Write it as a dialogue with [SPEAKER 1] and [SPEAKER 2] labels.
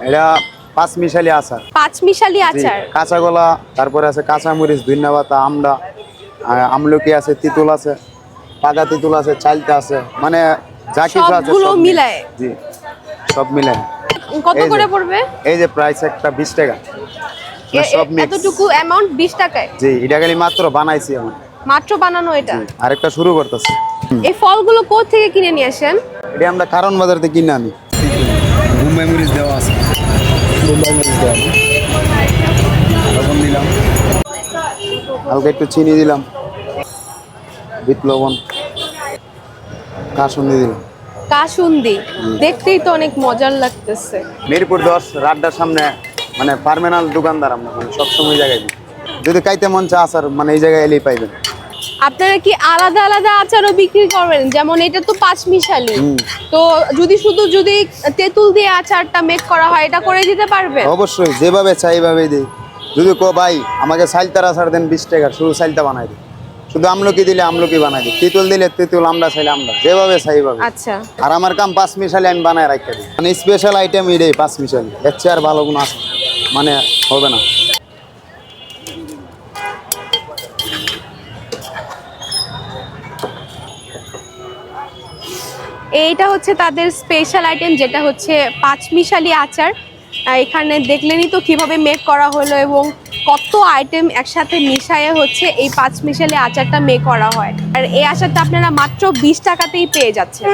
[SPEAKER 1] এটা পাঁচ মিশালি আচার।
[SPEAKER 2] পাঁচ মিশালি আচার?
[SPEAKER 1] কাঁচা কলা তারপরে আছে কাঁচা মরিচ আমড়া আমলকি আছে তিতুল আছে পাকা তিতুল আছে চালতা আছে মানে যা কিছু আছে সব
[SPEAKER 2] মিলায়ে?
[SPEAKER 1] জি সব মিলায়।
[SPEAKER 2] কত। করে পড়বে?
[SPEAKER 1] এই যে প্রাইস একটা বিশ টাকা।
[SPEAKER 2] এ- এ-
[SPEAKER 1] সব মিক্স
[SPEAKER 2] এতটুকু অ্যামাউন্ট বিশ টাকায়?
[SPEAKER 1] জি এটা খালি মাত্র বানাইছি
[SPEAKER 2] মাত্র বানানো এটা?
[SPEAKER 1] আরেকটা শুরু করতেছি।
[SPEAKER 2] এই ফলগুলো কোথা থেকে কিনে নিয়ে আসেন?
[SPEAKER 1] এটা আমরা কারণ বাজার থেকে কিনে আনি। মুম্বাই মরিচ দেওয়া আছে। মুম্বাই মরিচ দেওয়া লবণ দিলাম। হালকা একটু চিনি দিলাম। বিট লবণ কাসুন্দি দিলাম।
[SPEAKER 2] কাসুন্দি দেখতেই তো অনেক মজার লাগতেছে।
[SPEAKER 1] মিরপুর দশ রাড্ডার সামনে মানে পার্মেনাল দোকানদার আমরা মানে সবসময় জায়গায় দিই। যদি কাইতে মন চা আসার মানে এই জায়গায় এলেই পাইবেন।
[SPEAKER 2] আপনারা কি আলাদা আলাদা আচারও বিক্রি করবেন? যেমন এটা তো পাঁচ মিশালি তো যদি শুধু যদি তেঁতুল দিয়ে আচারটা মেক করা হয় এটা করে দিতে পারবেন?
[SPEAKER 1] অবশ্যই যেভাবে চাই এইভাবেই দিই। যদি কো ভাই আমাকে সাইলতার আসার দেন বিশ টাকা শুধু সাইলতা বানাই দিই। শুধু আমলকি দিলে আমলকি বানাই দিই। তিতুল দিলে তিতুল আমরা চাইলে আমরা। যেভাবে চাই এইভাবে
[SPEAKER 2] আচ্ছা।
[SPEAKER 1] আর আমার কাম পাঁচ মিশালি আমি বানায় রাখতে দিই। মানে স্পেশাল আইটেম এটাই পাঁচ মিশালি এর চেয়ে আর ভালো কোনো আছে মানে হবে না।
[SPEAKER 2] এইটা হচ্ছে তাদের স্পেশাল আইটেম যেটা হচ্ছে পাঁচমিশালি আচার। এখানে দেখলেনই তো কীভাবে মেক করা হলো এবং কত আইটেম একসাথে মিশায়ে হচ্ছে এই পাঁচমিশালি আচারটা মেক করা হয়। আর এই আচারটা আপনারা মাত্র বিশ টাকাতেই পেয়ে যাচ্ছেন।